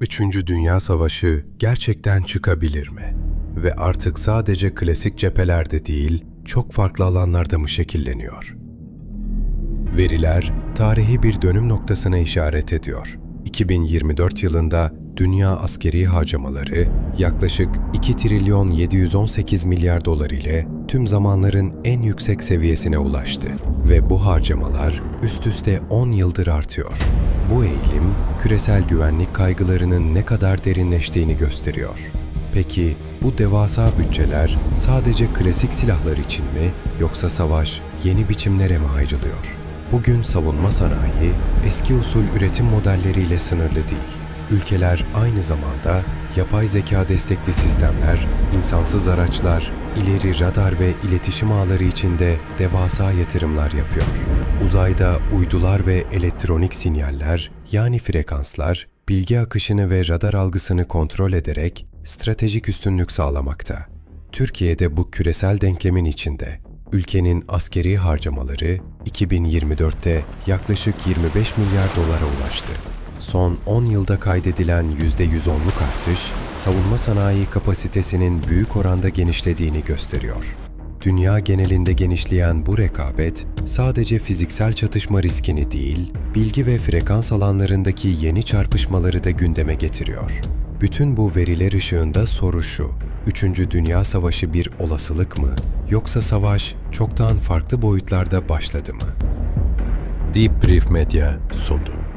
Üçüncü Dünya Savaşı gerçekten çıkabilir mi? Ve artık sadece klasik cephelerde değil, çok farklı alanlarda mı şekilleniyor? Veriler, tarihi bir dönüm noktasına işaret ediyor. 2024 yılında dünya askeri harcamaları yaklaşık 2 trilyon 718 milyar dolar ile tüm zamanların en yüksek seviyesine ulaştı ve bu harcamalar üst üste 10 yıldır artıyor. Bu eğilim küresel güvenlik kaygılarının ne kadar derinleştiğini gösteriyor. Peki bu devasa bütçeler sadece klasik silahlar için mi yoksa savaş yeni biçimlere mi ayrılıyor? Bugün savunma sanayi eski usul üretim modelleriyle sınırlı değil. Ülkeler aynı zamanda yapay zeka destekli sistemler, insansız araçlar, ileri radar ve iletişim ağları içinde devasa yatırımlar yapıyor. Uzayda uydular ve elektronik sinyaller yani frekanslar bilgi akışını ve radar algısını kontrol ederek stratejik üstünlük sağlamakta. Türkiye'de bu küresel denklemin içinde ülkenin askeri harcamaları 2024'te yaklaşık 25 milyar dolara ulaştı. Son 10 yılda kaydedilen %110'luk artış, savunma sanayi kapasitesinin büyük oranda genişlediğini gösteriyor. Dünya genelinde genişleyen bu rekabet sadece fiziksel çatışma riskini değil, bilgi ve frekans alanlarındaki yeni çarpışmaları da gündeme getiriyor. Bütün bu veriler ışığında soru şu, Üçüncü Dünya Savaşı bir olasılık mı, yoksa savaş çoktan farklı boyutlarda başladı mı? Deep Brief Media sundu.